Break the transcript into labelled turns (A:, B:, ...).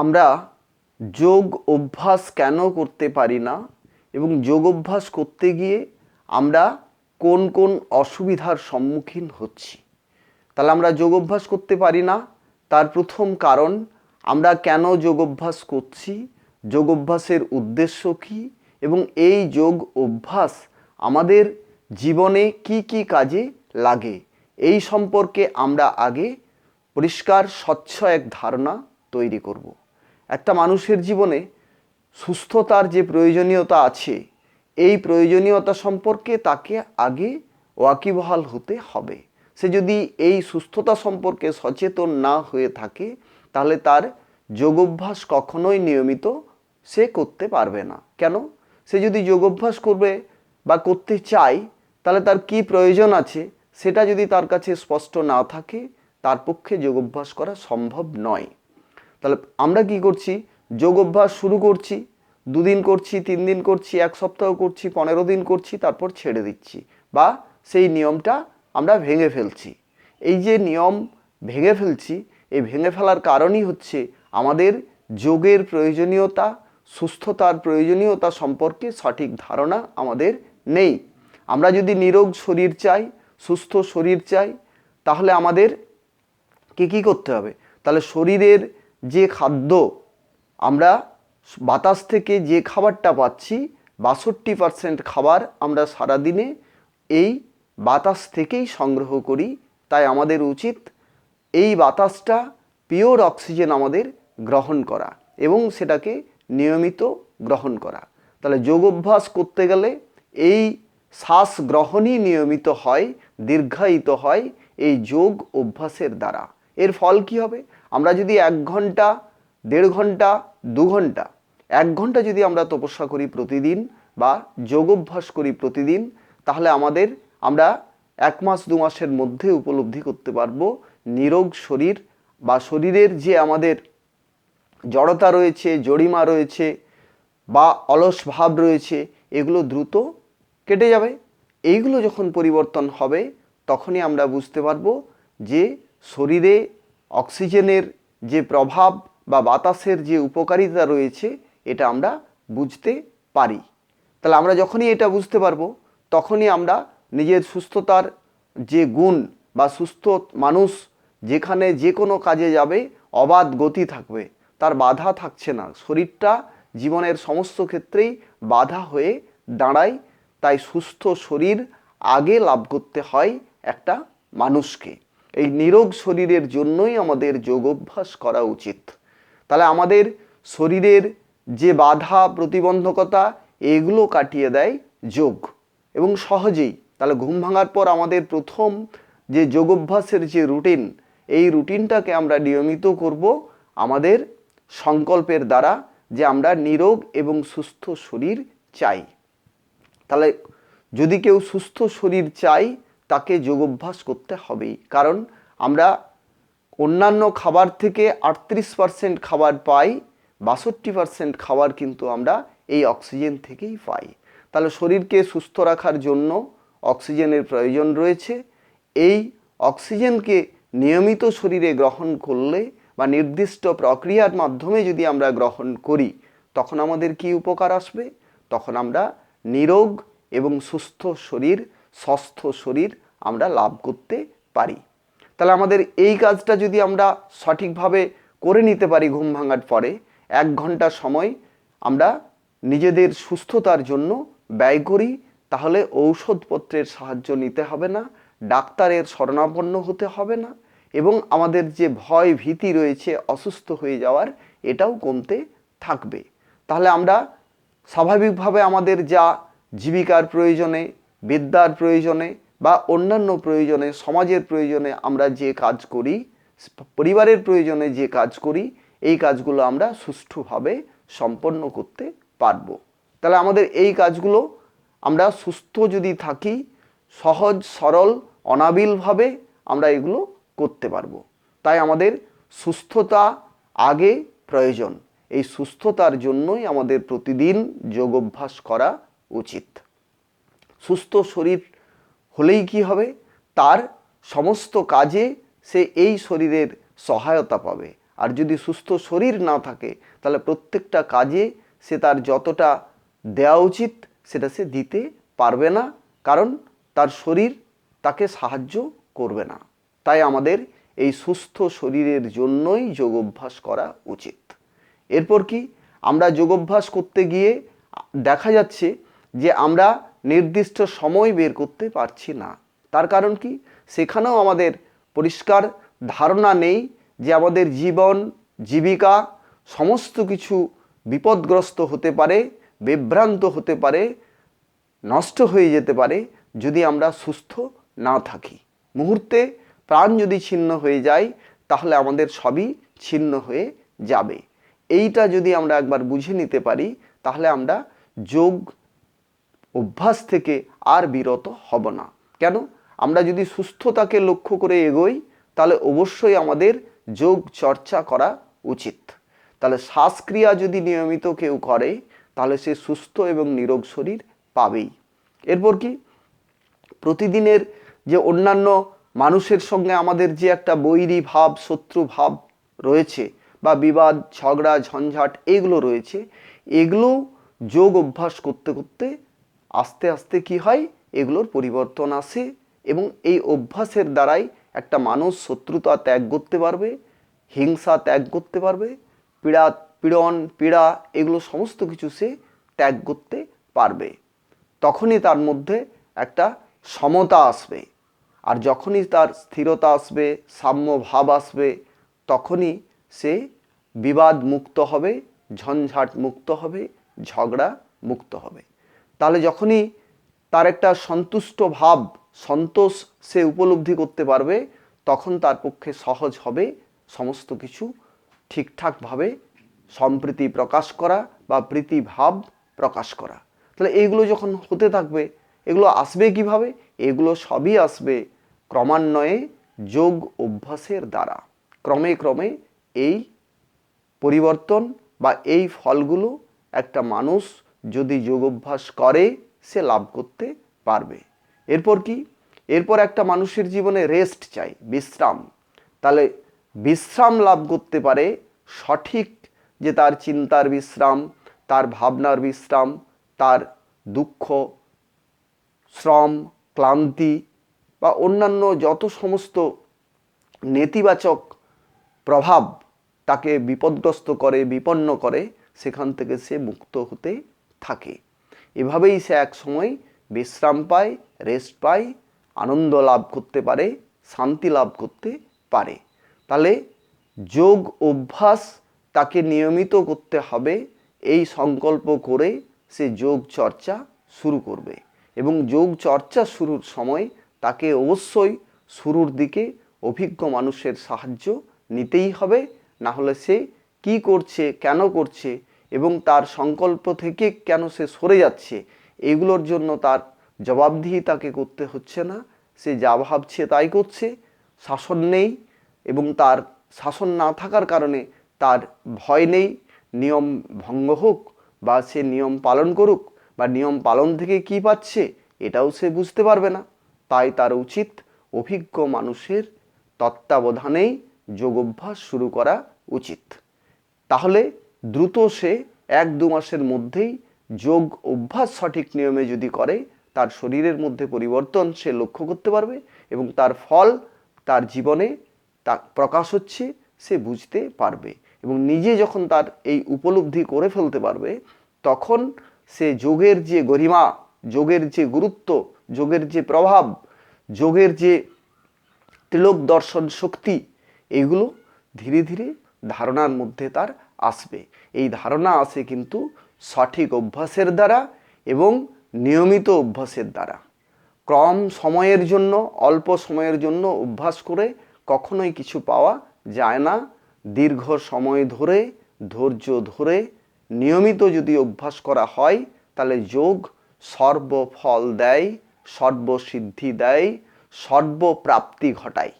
A: আমরা যোগ অভ্যাস কেন করতে পারি না এবং যোগ অভ্যাস করতে গিয়ে আমরা কোন কোন অসুবিধার সম্মুখীন হচ্ছি? তাহলে আমরা যোগ অভ্যাস করতে পারি না। তার প্রথম কারণ, আমরা কেন যোগ অভ্যাস করছি? যোগ অভ্যাসের উদ্দেশ্য কী? এবং এই যোগ অভ্যাস আমাদের জীবনে কি কি কাজে লাগে? এই সম্পর্কে আমরা আগে পরিষ্কার, স্বচ্ছ এক ধারণা তৈরি করব। একটা মানুষের জীবনে সুস্থতার যে প্রয়োজনীয়তা আছে, এই প্রয়োজনীয়তা সম্পর্কে তাকে আগে ওয়াকিবহাল হতে হবে। সে যদি এই সুস্থতা সম্পর্কে সচেতন না হয়ে থাকে, তাহলে তার যোগাভ্যাস কখনোই নিয়মিত সে করতে পারবে না। কেন? সে যদি যোগাভ্যাস করবে বা করতে চায়, তাহলে তার কি প্রয়োজন আছে সেটা যদি তার কাছে স্পষ্ট না থাকে, তার পক্ষে যোগাভ্যাস করা সম্ভব নয়। তাহলে আমরা কি করছি? যোগ অভ্যাস শুরু করছি, দুদিন করছি তিন দিন করছি, এক সপ্তাহ করছি, পনেরো দিন করছি, তারপর ছেড়ে দিচ্ছি বা সেই নিয়মটা আমরা ভেঙে ফেলছি। এই যে নিয়ম ভেঙে ফেলছি, এই ভেঙে ফেলার কারণই হচ্ছে আমাদের যোগের প্রয়োজনীয়তা, সুস্থতার প্রয়োজনীয়তা সম্পর্কে সঠিক ধারণা আমাদের নেই। আমরা যদি নিরোগ শরীর চাই, সুস্থ শরীর চাই, তাহলে আমাদের কি কী করতে হবে? তাহলে শরীরের যে খাদ্য আমরা বাতাস থেকে যে খাবারটা পাচ্ছি, বাষট্টি পার্সেন্ট খাবার আমরা সারাদিনে এই বাতাস থেকেই সংগ্রহ করি। তাই আমাদের উচিত এই বাতাসটা পিওর অক্সিজেন আমাদের গ্রহণ করা এবং সেটাকে নিয়মিত গ্রহণ করা। তাহলে যোগ অভ্যাস করতে গেলে এই শ্বাস গ্রহণই নিয়মিত হয়, দীর্ঘায়িত হয় এই যোগ অভ্যাসের দ্বারা। এর ফল কি হবে? আমরা যদি এক ঘণ্টা, দেড় ঘণ্টা, দু ঘণ্টা, এক ঘণ্টা যদি আমরা তপস্যা করি প্রতিদিন বা যোগ অভ্যাস করি প্রতিদিন, তাহলে আমাদের আমরা এক মাস, দু মাসের মধ্যে উপলব্ধি করতে পারব নিরোগ শরীর বা শরীরের যে আমাদের জড়তা রয়েছে জরিমা রয়েছে বা অলস ভাব রয়েছে, এগুলো দ্রুত কেটে যাবে। এইগুলো যখন পরিবর্তন হবে, তখনই আমরা বুঝতে পারব যে শরীরে অক্সিজেনের যে প্রভাব বা বাতাসের যে উপকারিতা রয়েছে, এটা আমরা বুঝতে পারি। তাহলে আমরা যখনই এটা বুঝতে পারব, তখনই আমরা নিজের সুস্থতার যে গুণ বা সুস্থ মানুষ যেখানে যে কোনো কাজে যাবে, অবাধ গতি থাকবে। তার বাধা থাকছে না। শরীরটা জীবনের সমস্ত ক্ষেত্রেই বাধা হয়ে দাঁড়ায়। তাই সুস্থ শরীর আগে লাভ করতে হয় একটা মানুষকে। এই নিরোগ শরীরের জন্যই আমাদের যোগ অভ্যাস করা উচিত। তাহলে আমাদের শরীরের যে বাধা, প্রতিবন্ধকতা, এগুলো কাটিয়ে দেয় যোগ। এবং সহজেই, তাহলে ঘুম ভাঙার পর আমাদের প্রথম যে যোগ অভ্যাসের যে রুটিন, এই রুটিনটাকে আমরা নিয়মিত করব আমাদের সংকল্পের দ্বারা যে আমরা নিরোগ এবং সুস্থ শরীর চাই। তাহলে যদি কেউ সুস্থ শরীর চাই তাকে যোগ অভ্যাস করতে হবেই। কারণ আমরা অন্যান্য খাবার থেকে আটত্রিশ পার্সেন্ট খাবার পাই, বাষট্টি পার্সেন্ট খাবার কিন্তু আমরা এই অক্সিজেন থেকেই পাই। তাহলে শরীরকে সুস্থ রাখার জন্য অক্সিজেনের প্রয়োজন রয়েছে। এই অক্সিজেনকে নিয়মিত শরীরে গ্রহণ করলে বা নির্দিষ্ট প্রক্রিয়ার মাধ্যমে যদি আমরা গ্রহণ করি, তখন আমাদের কি উপকার আসবে? তখন আমরা নিরোগ এবং সুস্থ শরীর স্বাস্থ্য শরীর আমরা লাভ করতে পারি। তাহলে আমাদের এই কাজটা যদি আমরা সঠিকভাবে করে নিতে পারি ঘুম ভাঙার পরে, এক ঘণ্টা সময় আমরা নিজেদের সুস্থতার জন্য ব্যয় করি, তাহলে ঔষধপত্রের সাহায্য নিতে হবে না, ডাক্তারের শরণাপন্ন হতে হবে না, এবং আমাদের যে ভয় ভীতি রয়েছে, অসুস্থ হয়ে যাওয়ার, এটাও কমতে থাকবে। তাহলে আমরা স্বাভাবিকভাবে আমাদের যা জীবিকার প্রয়োজনে বিদ্যার প্রয়োজনে বা অন্যান্য প্রয়োজনে, সমাজের প্রয়োজনে আমরা যে কাজ করি, পরিবারের প্রয়োজনে যে কাজ করি, এই কাজগুলো আমরা সুষ্ঠুভাবে সম্পন্ন করতে পারব। তাহলে আমাদের এই কাজগুলো আমরা সুস্থ যদি থাকি, সহজ, সরল, অনাবিলভাবে আমরা এগুলো করতে পারব। তাই আমাদের সুস্থতা আগে প্রয়োজন। এই সুস্থতার জন্যই আমাদের প্রতিদিন যোগ অভ্যাস করা উচিত। সুস্থ শরীর হলেই কি হবে? তার সমস্ত কাজে সে এই শরীরের সহায়তা পাবে। আর যদি সুস্থ শরীর না থাকে, তাহলে প্রত্যেকটা কাজে সে তার যতটা দেওয়া উচিত, সেটা সে দিতে পারবে না। কারণ তার শরীর তাকে সাহায্য করবে না। তাই আমাদের এই সুস্থ শরীরের জন্যই যোগ অভ্যাস করা উচিত। এরপর কি? আমরা যোগ অভ্যাস করতে গিয়ে দেখা যাচ্ছে যে আমরা নির্দিষ্ট সময় বের করতে পারছি না। তার কারণ কি? সেখানেও আমাদের পরিষ্কার ধারণা নেই যে আমাদের জীবন, জীবিকা সমস্ত কিছু বিপদগ্রস্ত হতে পারে, বিভ্রান্ত হতে পারে, নষ্ট হয়ে যেতে পারে যদি আমরা সুস্থ না থাকি। মুহূর্তে প্রাণ যদি ছিন্ন হয়ে যায়, তাহলে আমাদের সবই ছিন্ন হয়ে যাবে। এইটা যদি আমরা একবার বুঝে নিতে পারি, তাহলে আমরা যোগ অভ্যাস থেকে আর বিরত হব না। কেন? আমরা যদি সুস্থতাকে লক্ষ্য করে এগোই, তাহলে অবশ্যই আমাদের যোগ চর্চা করা উচিত। তাহলে শ্বাসক্রিয়া যদি নিয়মিত কেউ করে, তাহলে সে সুস্থ এবং নিরোগ শরীর পাবেই। এরপর কি? প্রতিদিনের যে অন্যান্য মানুষের সঙ্গে আমাদের যে একটা বৈরী ভাব, শত্রু ভাব রয়েছে বা বিবাদ, ঝগড়া, ঝঞ্ঝাট, এগুলো রয়েছে, এগুলো যোগ অভ্যাস করতে করতে আস্তে আস্তে কি হয়? এগুলোর পরিবর্তন আসে এবং এই অভ্যাসের দ্বারাই একটা মানুষ শত্রুতা ত্যাগ করতে পারবে, হিংসা ত্যাগ করতে পারবে, পীড়া, পীড়ন, পীড়া এগুলো সমস্ত কিছু সে ত্যাগ করতে পারবে। তখনই তার মধ্যে একটা সমতা আসবে। আর যখনই তার স্থিরতা আসবে সাম্য ভাব আসবে, তখনই সে বিবাদ মুক্ত হবে, ঝঞ্ঝাট মুক্ত হবে, ঝগড়া মুক্ত হবে। তাহলে যখনই তার একটা সন্তুষ্ট ভাব, সন্তোষ সে উপলব্ধি করতে পারবে, তখন তার পক্ষে সহজ হবে সমস্ত কিছু ঠিকঠাকভাবে সম্প্রীতি প্রকাশ করা বা প্রীতি ভাব প্রকাশ করা। তাহলে এইগুলো যখন হতে থাকবে, এগুলো আসবে কীভাবে? এগুলো সবই আসবে ক্রমান্বয়ে যোগ অভ্যাসের দ্বারা। ক্রমে ক্রমে এই পরিবর্তন বা এই ফলগুলো একটা মানুষ যদি যোগ অভ্যাস করে, সে লাভ করতে পারবে। এরপর কি? এরপর একটা মানুষের জীবনে রেস্ট চাই, বিশ্রাম। তাহলে বিশ্রাম লাভ করতে পারে সঠিক যে তার চিন্তার বিশ্রাম, তার ভাবনার বিশ্রাম, তার দুঃখ, শ্রম, ক্লান্তি বা অন্যান্য যত সমস্ত নেতিবাচক প্রভাব তাকে বিপদগ্রস্ত করে, বিপন্ন করে, সেখান থেকে সে মুক্ত হতে থাকে। এভাবেই সে এক সময় বিশ্রাম পায় রেস্ট পায়, আনন্দ লাভ করতে পারে, শান্তি লাভ করতে পারে। তাহলে যোগ অভ্যাস তাকে নিয়মিত করতে হবে, এই সংকল্প করে সে যোগ চর্চা শুরু করবে। এবং যোগ চর্চা শুরুর সময় তাকে অবশ্যই শুরুর দিকে অভিজ্ঞ মানুষের সাহায্য নিতেই হবে না হলে সে কি করছে, কেন করছে এবং তার সংকল্প থেকে কেন সে সরে যাচ্ছে, এগুলোর জন্য তার জবাবদিহি তাকে করতে হচ্ছে না। সে যা ভাবছে তাই করছে, শাসন নেই এবং তার শাসন না থাকার কারণে তার ভয় নেই। নিয়ম ভঙ্গ হোক বা সে নিয়ম পালন করুক বা নিয়ম পালন থেকে কি পাচ্ছে এটাও সে বুঝতে পারবে না। তাই তার উচিত অভিজ্ঞ মানুষের তত্ত্বাবধানেই যোগ অভ্যাস শুরু করা উচিত। তাহলে দ্রুত সে এক দু মাসের মধ্যেই যোগ অভ্যাস সঠিক নিয়মে যদি করে, তার শরীরের মধ্যে পরিবর্তন সে লক্ষ্য করতে পারবে এবং তার ফল তার জীবনে তা প্রকাশ হচ্ছে, সে বুঝতে পারবে এবং নিজে যখন তার এই উপলব্ধি করে ফেলতে পারবে, তখন সে যোগের যে গরিমা, যোগের যে গুরুত্ব, যোগের যে প্রভাব, যোগের যে তিলক দর্শন শক্তি, এগুলো ধীরে ধীরে ধারণার মধ্যে তার আসবে। এই ধারণা আসে কিন্তু সঠিক অভ্যাসের দ্বারা এবং নিয়মিত অভ্যাসের দ্বারা। কম সময়ের জন্য, অল্প সময়ের জন্য অভ্যাস করে কখনোই কিছু পাওয়া যায় না। দীর্ঘ সময় ধরে, ধৈর্য ধরে নিয়মিত যদি অভ্যাস করা হয়, তাহলে যোগ সর্বফল দেয়, সর্বসিদ্ধি দেয়, সর্বপ্রাপ্তি ঘটায়।